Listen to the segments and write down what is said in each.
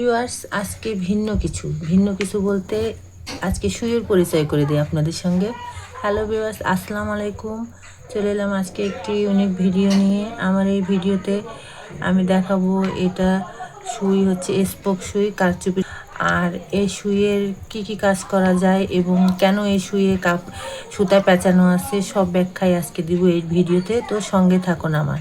Viewers আজকে ভিন্ন কিছু। ভিন্ন কিছু বলতে আজকে সুইয়ের পরিচয় করে দিই আপনাদের সঙ্গে। হ্যালো ভিউয়ার্স আসসালামু আলাইকুম। চলে এলাম আজকে একটি ইউনিক ভিডিও নিয়ে। আমার এই ভিডিওতে আমি দেখাবো এটা সুই হচ্ছে স্পোক সুই, কারচুপি। আর এই সুইয়ের কি কি কাজ করা যায় এবং কেন এই সুইয়ে কাপ, সুতা পেঁচানো আছে, সব ব্যাখ্যায় আজকে দিব এই ভিডিওতে তো সঙ্গে থাকুন আমার।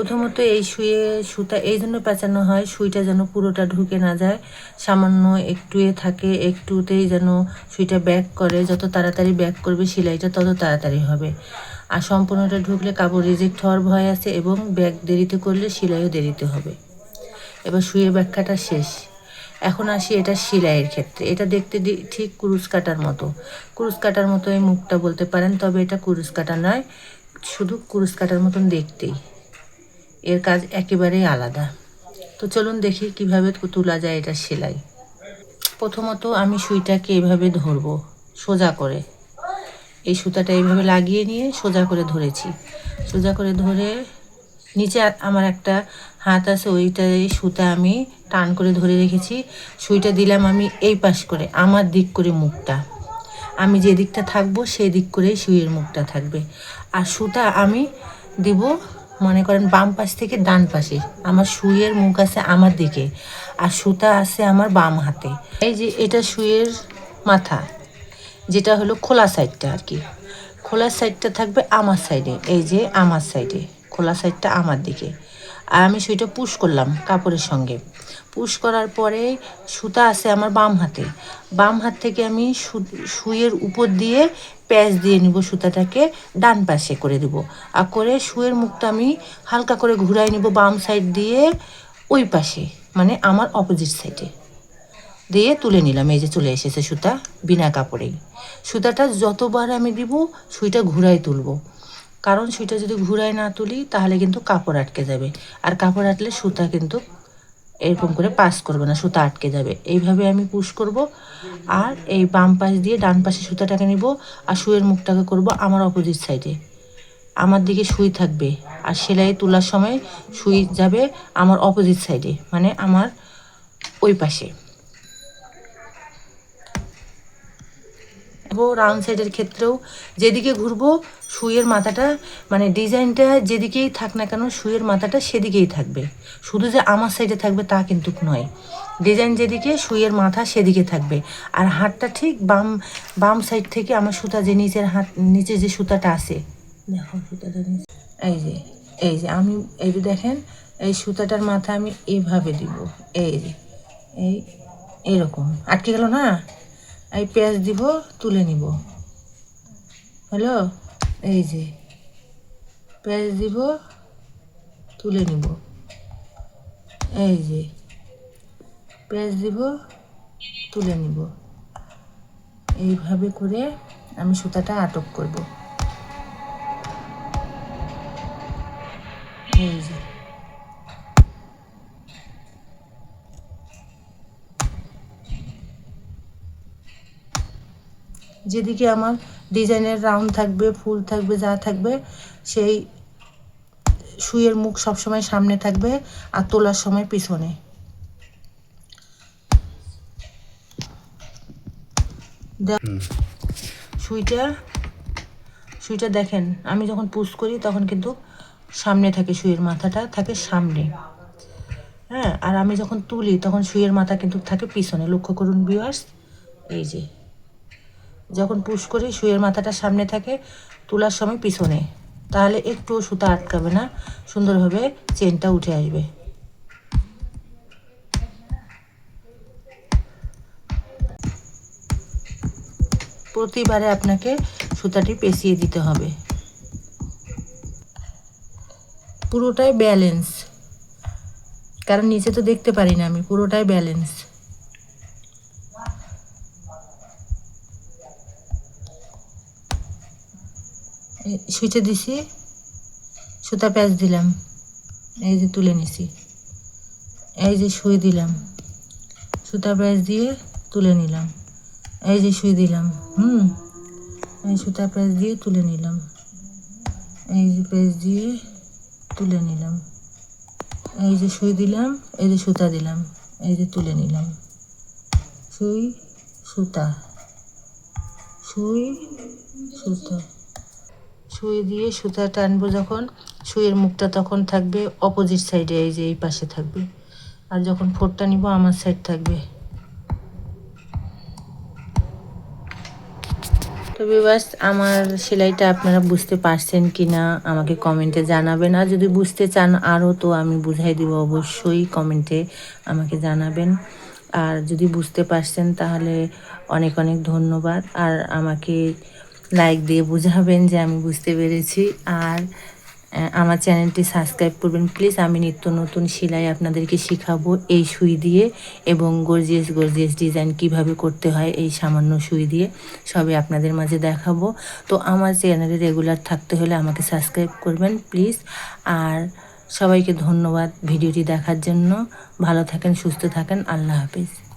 প্রথমত এই শুয়ে, সুতা, এই জন্য পেঁচানো হয়, সুইটা যেন পুরোটা ঢুকে না যায়। সামান্য একটুয়ে থাকে, একটুতেই যেন সুইটা ব্যাক করে। যত তাড়াতাড়ি ব্যাক করবে সেলাইটা তত তাড়াতাড়ি হবে। আর সম্পূর্ণটা ঢুকলে কাপড় রিজেক্ট হওয়ার ভয় আছে এবং ব্যাক দেরিতে করলে সেলাইও দেরিতে হবে। এবার সুইয়ের ব্যাখ্যাটা শেষ। এখন আসি এটা সেলাইয়ের ক্ষেত্রে। এটা দেখতে ঠিক কুরুশ কাটার মতো। কুরুস কাটার মতো এই মুখটা বলতে পারেন, তবে এটা কুরুশ কাটা নয়, শুধু কুরুস কাটার মতন দেখতেই। এর কাজ একেবারেই আলাদা। তো চলুন দেখি কীভাবে তোলা যায় এটা সেলাই। প্রথমত আমি সুইটাকে এভাবে ধরবো সোজা করে। এই সুতাটা এইভাবে লাগিয়ে নিয়ে সোজা করে ধরেছি। সোজা করে ধরে নিচে আমার একটা হাত আছে, ওইটা এই সুতা আমি টান করে ধরে রেখেছি। সুইটা দিলাম আমি এই পাশ করে, আমার দিক করে মুখটা। আমি যে দিকটা থাকব সেই দিক করেই সুইয়ের মুখটা থাকবে। আর সুতা আমি দিব মনে করেন বাম পাশ থেকে ডান পাশে, আমার সুইয়ের মুখ আছে আমার দিকে আর সুতা আছে আমার বাম হাতে। এই যে এটা সুইয়ের মাথা, যেটা হলো খোলা সাইডটা আর কি। খোলা সাইডটা থাকবে আমার সাইডে, এই যে আমার সাইডে, খোলা সাইডটা আমার দিকে। আর আমি সুইটা পুশ করলাম কাপড়ের সঙ্গে। পুশ করার পরে সুতা আছে আমার বাম হাতে। বাম হাত থেকে আমি সুইয়ের উপর দিয়ে প্যাচ দিয়ে নিব সুতাটাকে, ডান পাশে করে দিব। আর করে শুয়ের মুখটা আমি হালকা করে ঘুরাই নিব বাম সাইড দিয়ে, ওই পাশে মানে আমার অপোজিট সাইডে দিয়ে তুলে নিলাম, এই যে চলে এসেছে সুতা, বিনা কাপড়েই। সুতাটা যতবার আমি দিব, সুইটা ঘুরাই তুলব। কারণ সুইটা যদি ঘুরাই না তুলি, তাহলে কিন্তু কাপড় আটকে যাবে। আর কাপড় আটলে সুতা কিন্তু এরকম করে পাস করবে না, সুতা আটকে যাবে। এইভাবে আমি পুশ করব আর এই বাম পাশ দিয়ে ডান পাশে সুতাটাকে নিব আর সুয়ের মুখটাকে করব আমার অপোজিট সাইডে আমার দিকে সুই থাকবে আর সেলাই তোলার সময় সুই যাবে আমার অপোজিট সাইডে মানে আমার ওই পাশে। রাউন্ড সাইডের ক্ষেত্রেও। যেদিকে ঘুরবো, সুইয়ের মাথাটা মানে ডিজাইনটা যেদিকেই থাক না কেন, সুইয়ের মাথাটা সেদিকেই থাকবে। শুধু যে আমার সাইডে থাকবে তা কিন্তু নয়। ডিজাইন যেদিকে, সুইয়ের মাথা সেদিকে থাকবে। আর হাতটা ঠিক বাম বাম সাইড থেকে আমার সুতা যে নিচের হাত নিচে যে সুতাটা আছে। দেখো সুতাটা এই যে এই যে, আমি এই যে দেখেন, এই সুতাটার মাথা আমি এইভাবে দিব। এই যে, এই, এরকম। আটকে গেল না? এই পেঁয়াজ দিব, তুলে নিব। হলো? এই যে। পেঁয়াজ দিব, তুলে নিব। এই যে। পেঁয়াজ দিব, তুলে নিব। এইভাবে করে আমি সুতাটা আটক করব। এই যে। যেদিকে আমার ডিজাইনের রাউন্ড থাকবে ফুল থাকবে যা থাকবে সেই সুইয়ের মুখ সবসময় সামনে থাকবে আর তোলার সময় পিছনে। সুইটা সুইটা দেখেন আমি যখন পুশ করি তখন কিন্তু সামনে থাকে সুইয়ের মাথাটা থাকে সামনে। হ্যাঁ আর আমি যখন তুলি তখন সুইয়ের মাথা কিন্তু থাকে পিছনে। লক্ষ্য করুন বিয়ার্স এই যে। যখন পুশ করি শুয়ের মাথাটা সামনে থাকে, তোলার সময় পিছনে। তাহলে একটু সুতা আটকাবে না, সুন্দরভাবে চেনটা উঠে আসবে। প্রতিবারে আপনাকে সুতাটি পেঁচিয়ে দিতে হবে। পুরোটাই ব্যালেন্স। কারণ নিচে তো দেখতে পারি না আমি, পুরোটাই ব্যালেন্স। সুইচে দিছি, সুতা প্যাচ দিলাম, এই যে তুলে নিছি, এই যে সুই দিলাম, সুতা প্যাচ দিয়ে তুলে নিলাম, এই যে সুই দিলাম, হুম, এই সুতা প্যাচ দিয়ে তুলে নিলাম, এই যে প্যাচ দিয়ে তুলে নিলাম, এই যে সুই দিলাম, এই যে সুতা দিলাম, এই যে তুলে নিলাম, সুই, সুতা সুই, সুতা। সুই দিয়ে সুতা টানবো যখন সুইয়ের মুখটা তখন থাকবে অপোজিট সাইডে এই যে এই পাশে থাকবে। আর যখন ফোরটা নিব, আমার সাইড থাকবে। তো বিবাস আমার সেলাইটা আপনারা বুঝতে পারছেন কি না আমাকে কমেন্টে জানাবেন। আর যদি বুঝতে চান আরও, তো আমি বুঝাই দিব অবশ্যই কমেন্টে আমাকে জানাবেন। আর যদি বুঝতে পারছেন, তাহলে অনেক অনেক ধন্যবাদ। আর আমাকে লাইক দিয়ে বোঝাবেন যে আমি বুঝতে পেরেছি। আর আমার চ্যানেলটি সাবস্ক্রাইব করবেন। প্লিজ আমি নিত্য নতুন সেলাই আপনাদেরকে শেখাবো এই সুই দিয়ে এবং গর্জিয়াস গর্জিয়াস ডিজাইন কীভাবে করতে হয় এই সামান্য সুই দিয়ে। সবই আপনাদের মাঝে দেখাবো। তো আমার চ্যানেলে রেগুলার থাকতে হলে আমাকে সাবস্ক্রাইব করবেন, প্লিজ। আর সবাইকে ধন্যবাদ ভিডিওটি দেখার জন্য। ভালো থাকেন, সুস্থ থাকেন। আল্লাহ হাফিজ।